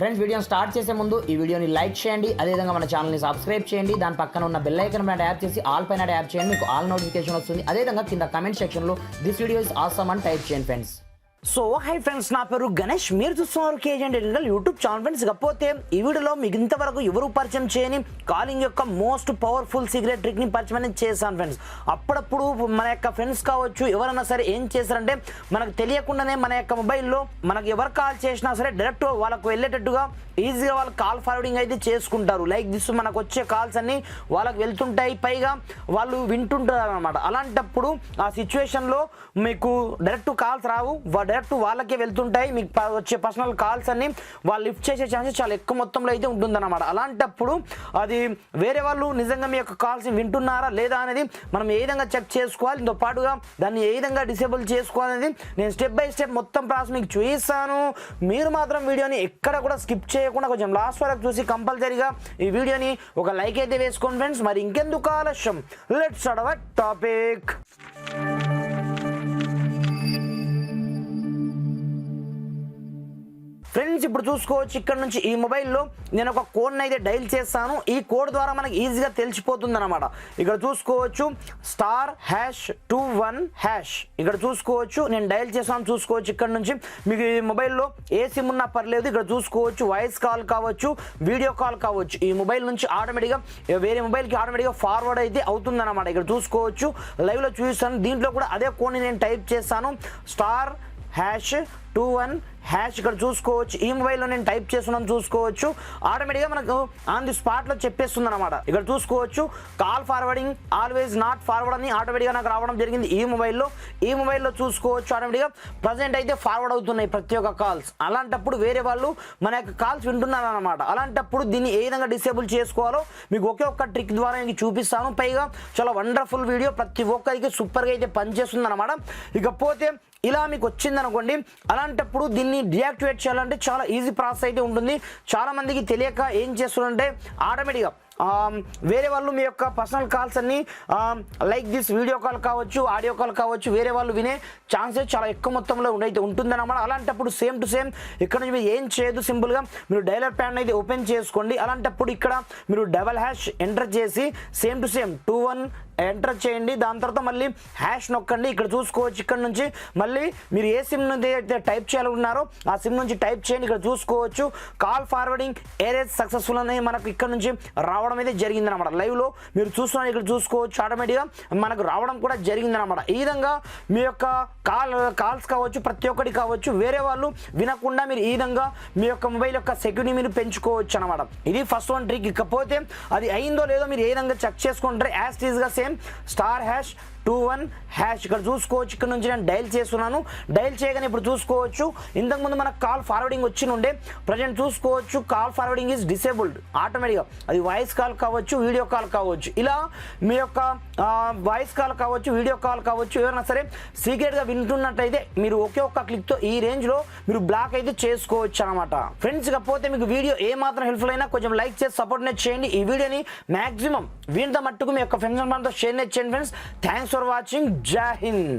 Friends వీడియోని start చేసే ముందు ఈ వీడియోని లైక్ చేయండి. అదేవిధంగా మన ఛానల్ని సబ్స్క్రైబ్ చేయండి. దాని పక్కన ఉన్న బెల్ ఐకన్ పైన ట్యాప్ చేసి ఆల్ పైన ట్యాప్ చేయండి. మీకు ఆల్ నోటిఫికేషన్ వస్తుంది. అదేవిధంగా కింద కమెంట్ సెక్షన్లో దిస్ వీడియో ఇస్ ఆసమ్ అని టైప్ చేయండి ఫ్రెండ్స్ సో హై ఫ్రెండ్స్ నా పేరు గణేష్. మీరు చూస్తున్నారు కేజెంట్ ఎడిటల్ యూట్యూబ్ ఛానల్ ఫ్రెండ్స్ కాకపోతే ఈ వీడియోలో మీకు ఇంతవరకు ఎవరు పరిచయం చేయని కాలింగ్ యొక్క మోస్ట్ పవర్ఫుల్ సీక్రెట్ ట్రిక్ని పరిచయం అనేది చేశాను ఫ్రెండ్స్ అప్పుడప్పుడు మన యొక్క ఫ్రెండ్స్ కావచ్చు ఎవరైనా సరే ఏం చేశారంటే మనకు తెలియకుండానే మన యొక్క మొబైల్లో మనకు ఎవరు కాల్ చేసినా సరే డైరెక్ట్ వాళ్ళకు వెళ్ళేటట్టుగా ఈజీగా వాళ్ళు కాల్ ఫార్వర్డింగ్ అయితే చేసుకుంటారు. లైక్ దిస్ మనకు వచ్చే కాల్స్ అన్ని వాళ్ళకి వెళ్తుంటాయి. పైగా వాళ్ళు వింటుంటారు అనమాట అలాంటప్పుడు ఆ సిచ్యువేషన్లో మీకు డైరెక్ట్ కాల్స్ రావు. డైరెక్ట్ వాళ్ళకే వెళ్తుంటాయి. మీకు వచ్చే పర్సనల్ కాల్స్ అన్ని వాళ్ళు లిఫ్ట్ చేసే ఛాన్సెస్ చాలా ఎక్కువ మొత్తంలో అయితే ఉంటుందన్నమాట. అలాంటప్పుడు అది వేరే వాళ్ళు నిజంగా మీ యొక్క కాల్స్ వింటున్నారా లేదా అనేది మనం ఏ విధంగా చెక్ చేసుకోవాలి? దీంతో పాటుగా దాన్ని ఏ విధంగా డిసేబుల్ చేసుకోవాలనేది నేను స్టెప్ బై స్టెప్ మొత్తం ప్రాసెస్ మీకు చూపిస్తాను. మీరు మాత్రం వీడియోని ఎక్కడ కూడా స్కిప్ చేయకుండా కొంచెం లాస్ట్ వరకు చూసి కంపల్సరీగా ఈ వీడియోని ఒక లైక్ అయితే వేసుకోండి ఫ్రెండ్స్. మరి ఇంకెందుకు ఆలస్యం? లెట్స్ అడవ టాపిక్ ఫ్రెండ్స్ ఇప్పుడు చూసుకోవచ్చు. ఇక్కడ నుంచి ఈ మొబైల్లో నేను ఒక కోడ్ని అయితే డైల్ చేస్తాను. ఈ కోడ్ ద్వారా మనకి ఈజీగా తెలిసిపోతుంది అనమాట ఇక్కడ చూసుకోవచ్చు. Star hash two one hash ఇక్కడ చూసుకోవచ్చు. నేను డైల్ చేస్తాను చూసుకోవచ్చు. ఇక్కడ నుంచి మీకు ఈ మొబైల్లో ఏ సిమ్ ఉన్నా పర్లేదు. ఇక్కడ చూసుకోవచ్చు. వాయిస్ కాల్ కావచ్చు వీడియో కాల్ కావచ్చు. ఈ మొబైల్ నుంచి ఆటోమేటిక్గా వేరే మొబైల్కి ఆటోమేటిక్గా ఫార్వర్డ్ అయితే అవుతుంది అనమాట ఇక్కడ చూసుకోవచ్చు. లైవ్లో చూపిస్తాను. దీంట్లో కూడా అదే కోడ్ని నేను టైప్ చేస్తాను. Star hash two one hash ఇక్కడ చూసుకోవచ్చు. ఈ మొబైల్లో నేను టైప్ చేస్తున్నాను చూసుకోవచ్చు. ఆటోమేటిక్గా మనకు ఆన్ ది స్పాట్లో చెప్పేస్తుంది అనమాట ఇక్కడ చూసుకోవచ్చు. Call forwarding always not forward అని ఆటోమేటిక్గా నాకు రావడం జరిగింది ఈ మొబైల్లో ఈ మొబైల్లో చూసుకోవచ్చు ఆటోమేటిక్గా ప్రజెంట్ అయితే ఫార్వర్డ్ అవుతున్నాయి ప్రతి ఒక్క కాల్స్ అలాంటప్పుడు వేరే వాళ్ళు మన యొక్క కాల్స్ వింటున్నారు అనమాట అలాంటప్పుడు దీన్ని ఏ విధంగా డిసేబుల్ చేసుకోవాలో మీకు ఒకే ఒక్క ట్రిక్ ద్వారా నేను చూపిస్తాను. పైగా చాలా వండర్ఫుల్ వీడియో ప్రతి ఒక్కరికి సూపర్గా అయితే పనిచేస్తుంది అనమాట ఇకపోతే ఇలా మీకు వచ్చింది అనుకోండి అలాంటప్పుడు దీన్ని డియాక్టివేట్ చేయాలంటే చాలా ఈజీ ప్రాసెస్ అయితే ఉంటుంది. చాలా మందికి తెలియక ఏం చేస్తుందంటే ఆటోమేటిక్గా వేరే వాళ్ళు మీ యొక్క పర్సనల్ కాల్స్ అన్ని లైక్ దిస్ వీడియో కాల్ కావచ్చు ఆడియో కాల్ కావచ్చు వేరే వాళ్ళు వినే ఛాన్సెస్ చాలా ఎక్కువ మొత్తంలో ఉండైతే ఉంటుందన్నమాట. అలాంటప్పుడు సేమ్ టు సేమ్ ఇక్కడ నుంచి మీరు ఏం చేయదు సింపుల్గా మీరు డైలర్ ప్యాన్ అయితే ఓపెన్ చేసుకోండి. అలాంటప్పుడు ఇక్కడ మీరు డబల్ హ్యాష్ ఎంటర్ చేసి same to same two one enter చేయండి. దాని తర్వాత మళ్ళీ హ్యాష్ నొక్కండి. ఇక్కడ చూసుకోవచ్చు ఇక్కడ నుంచి మళ్ళీ మీరు ఏ సిమ్ నుంచి అయితే టైప్ చేయాలనుకున్నారో ఆ సిమ్ నుంచి టైప్ చేయండి. ఇక్కడ చూసుకోవచ్చు కాల్ ఫార్వర్డింగ్ ఏరేజ్ సక్సెస్ఫుల్ అనేది మనకు ఇక్కడ నుంచి రావడం అయితే జరిగింది అనమాట లైవ్లో మీరు చూస్తున్నారు ఇక్కడ చూసుకోవచ్చు ఆటోమేటిక్గా మనకు రావడం కూడా జరిగింది అనమాట ఈ విధంగా మీ యొక్క కాల్ కాల్స్ కావచ్చు ప్రతి ఒక్కటి కావచ్చు వేరే వాళ్ళు వినకుండా మీరు ఈ విధంగా మీ యొక్క మొబైల్ యొక్క సెక్యూరిటీ మీరు పెంచుకోవచ్చు అనమాట ఇది ఫస్ట్ వన్ ట్రిక్ ఇకపోతే అది అయిందో లేదో మీరు ఏ విధంగా చెక్ చేసుకుంటారు as టీజ్గా same star hash two one hash. ఇక్కడ చూసుకోవచ్చు. ఇక్కడ నుంచి నేను డైల్ చేస్తున్నాను. డైల్ చేయగానే ఇప్పుడు చూసుకోవచ్చు. ఇంతకుముందు మనకు కాల్ ఫార్వర్డింగ్ వచ్చి ఉండే ప్రజెంట్ చూసుకోవచ్చు. Call forwarding is disabled. ఆటోమేటిక్గా అది వాయిస్ కాల్ కావచ్చు వీడియో కాల్ కావచ్చు. ఇలా మీ యొక్క వాయిస్ కాల్ కావచ్చు వీడియో కాల్ కావచ్చు ఎవరైనా సరే సీక్రెట్గా వింటున్నట్టయితే మీరు ఒకే ఒక్క క్లిక్తో ఈ రేంజ్లో మీరు బ్లాక్ అయితే చేసుకోవచ్చు అనమాట ఫ్రెండ్స్ కాకపోతే మీకు వీడియో ఏ మాత్రం హెల్ప్ఫుల్ అయినా కొంచెం లైక్ చేసి సపోర్ట్ net చేయండి. ఈ వీడియోని మాక్సిమం వీంత మట్టుకు మీ యొక్క ఫ్రెండ్స్ మనతో షేర్ net చేయండి friends thanks for watching. Jai Hind.